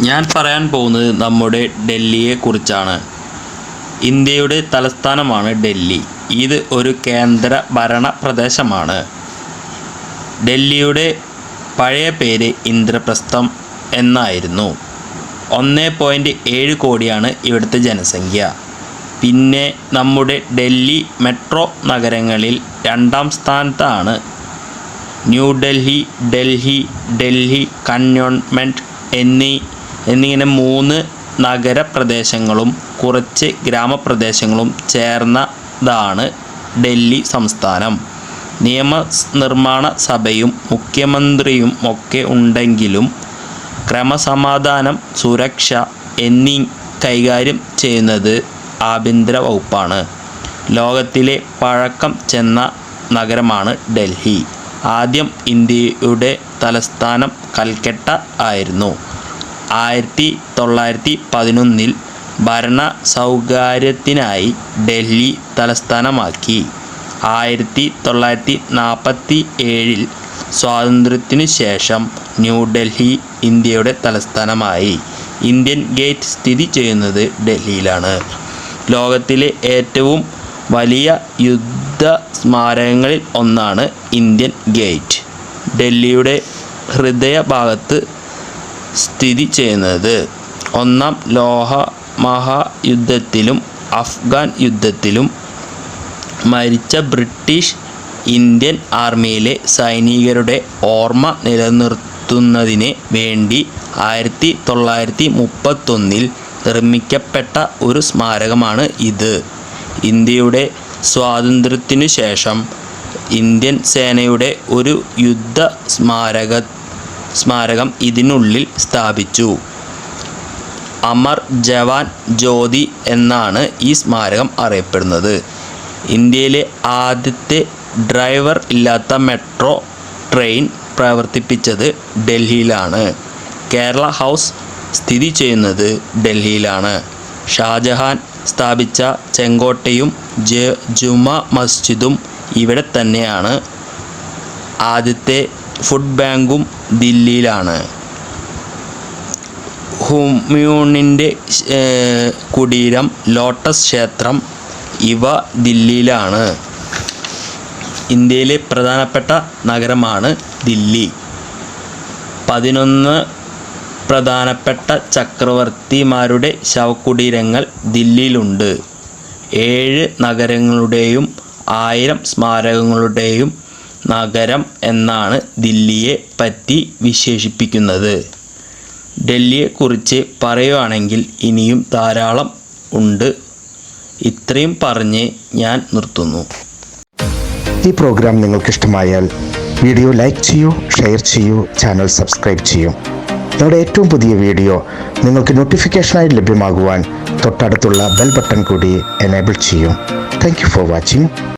ഞാൻ പറയാൻ പോകുന്നത് നമ്മുടെ ഡൽഹിയെ കുറിച്ചാണ്. ഇന്ത്യയുടെ തലസ്ഥാനമാണ് ഡൽഹി. ഇത് ഒരു കേന്ദ്ര ഭരണ പ്രദേശമാണ്. ഡൽഹിയുടെ പഴയ പേര് ഇന്ദ്രപ്രസ്ഥം എന്നായിരുന്നു. ഒന്ന് പോയിന്റ് ഏഴ് കോടിയാണ് ഇവിടുത്തെ ജനസംഖ്യ. പിന്നെ നമ്മുടെ ഡൽഹി മെട്രോ നഗരങ്ങളിൽ രണ്ടാം സ്ഥാനത്താണ് ന്യൂഡൽഹി ഡൽഹി ഡൽഹി കന്റോൺമെന്റ് എന്നീ എന്നിങ്ങനെ മൂന്ന് നഗരപ്രദേശങ്ങളും കുറച്ച് ഗ്രാമപ്രദേശങ്ങളും ചേർന്നതാണ് ഡൽഹി സംസ്ഥാനം. നിയമ നിർമ്മാണ സഭയും മുഖ്യമന്ത്രിയും ഒക്കെ ഉണ്ടെങ്കിലും ക്രമസമാധാനം സുരക്ഷ എന്നീ കൈകാര്യം ചെയ്യുന്നത് ആഭ്യന്തര വകുപ്പാണ്. ലോകത്തിലെ പഴക്കം ചെന്ന നഗരമാണ് ഡൽഹി. ആദ്യം ഇന്ത്യയുടെ തലസ്ഥാനം കൽക്കട്ട ആയിരുന്നു. ആയിരത്തി തൊള്ളായിരത്തി പതിനൊന്നിൽ ഭരണ സൗകര്യത്തിനായി ഡൽഹി തലസ്ഥാനമാക്കി. ആയിരത്തി തൊള്ളായിരത്തി നാൽപ്പത്തി ഏഴിൽ സ്വാതന്ത്ര്യത്തിനു ശേഷം ന്യൂഡൽഹി ഇന്ത്യയുടെ തലസ്ഥാനമായി. ഇന്ത്യൻ ഗേറ്റ് സ്ഥിതി ചെയ്യുന്നത് ഡൽഹിയിലാണ്. ലോകത്തിലെ ഏറ്റവും വലിയ യുദ്ധ സ്മാരകങ്ങളിൽ ഒന്നാണ് ഇന്ത്യൻ ഗേറ്റ്. ഡൽഹിയുടെ ഹൃദയഭാഗത്ത് സ്ഥിതി ചെയ്യുന്നത്. ഒന്നാം ലോഹ മഹായുദ്ധത്തിലും അഫ്ഗാൻ യുദ്ധത്തിലും മരിച്ച ബ്രിട്ടീഷ് ഇന്ത്യൻ ആർമിയിലെ സൈനികരുടെ ഓർമ്മ നിലനിർത്തുന്നതിന് വേണ്ടി ആയിരത്തി തൊള്ളായിരത്തി മുപ്പത്തൊന്നിൽ നിർമ്മിക്കപ്പെട്ട ഒരു സ്മാരകമാണ് ഇത്. ഇന്ത്യയുടെ സ്വാതന്ത്ര്യത്തിനു ശേഷം ഇന്ത്യൻ സേനയുടെ ഒരു യുദ്ധ സ്മാരക സ്മാരകം ഇതിനുള്ളിൽ സ്ഥാപിച്ചു. അമർ ജവാൻ ജ്യോതി എന്നാണ് ഈ സ്മാരകം അറിയപ്പെടുന്നത്. ഇന്ത്യയിലെ ആദ്യത്തെ ഡ്രൈവർ ഇല്ലാത്ത മെട്രോ ട്രെയിൻ പ്രവർത്തിപ്പിച്ചത് ഡൽഹിയിലാണ്. കേരള ഹൗസ് സ്ഥിതി ചെയ്യുന്നത് ഡൽഹിയിലാണ്. ഷാജഹാൻ സ്ഥാപിച്ച ചെങ്കോട്ടയും ജ ജുമ മസ്ജിദും ഇവിടെ തന്നെയാണ്. ആദ്യത്തെ ഫുഡ് ബാങ്കും ദില്ലിയിലാണ്. ഹുമയൂണിന്റെ കുടീരം ലോട്ടസ് ക്ഷേത്രം ഇവ ദില്ലിയിലാണ്. ഇന്ത്യയിലെ പ്രധാനപ്പെട്ട നഗരമാണ് ദില്ലി. പതിനൊന്ന് പ്രധാനപ്പെട്ട ചക്രവർത്തിമാരുടെ ശവകുടീരങ്ങൾ ദില്ലിയിലുണ്ട്. ഏഴ് നഗരങ്ങളുടെയും ആയിരം സ്മാരകങ്ങളുടെയും നഗരം എന്നാണ് ദില്ലിയെ പറ്റി വിശേഷിപ്പിക്കുന്നത്. ഡൽഹിയെക്കുറിച്ച് പറയുകയാണെങ്കിൽ ഇനിയും ധാരാളം ഉണ്ട്. ഇത്രയും പറഞ്ഞ് ഞാൻ നിർത്തുന്നു. ഈ പ്രോഗ്രാം നിങ്ങൾക്കിഷ്ടമായാൽ വീഡിയോ ലൈക്ക് ചെയ്യൂ ഷെയർ ചെയ്യൂ ചാനൽ സബ്സ്ക്രൈബ് ചെയ്യൂ. ഞങ്ങളുടെ ഏറ്റവും പുതിയ വീഡിയോ നിങ്ങൾക്ക് നോട്ടിഫിക്കേഷനായി ലഭ്യമാകുവാൻ തൊട്ടടുത്തുള്ള ബെൽ ബട്ടൺ കൂടി എനേബിൾ ചെയ്യൂ. Thank for watching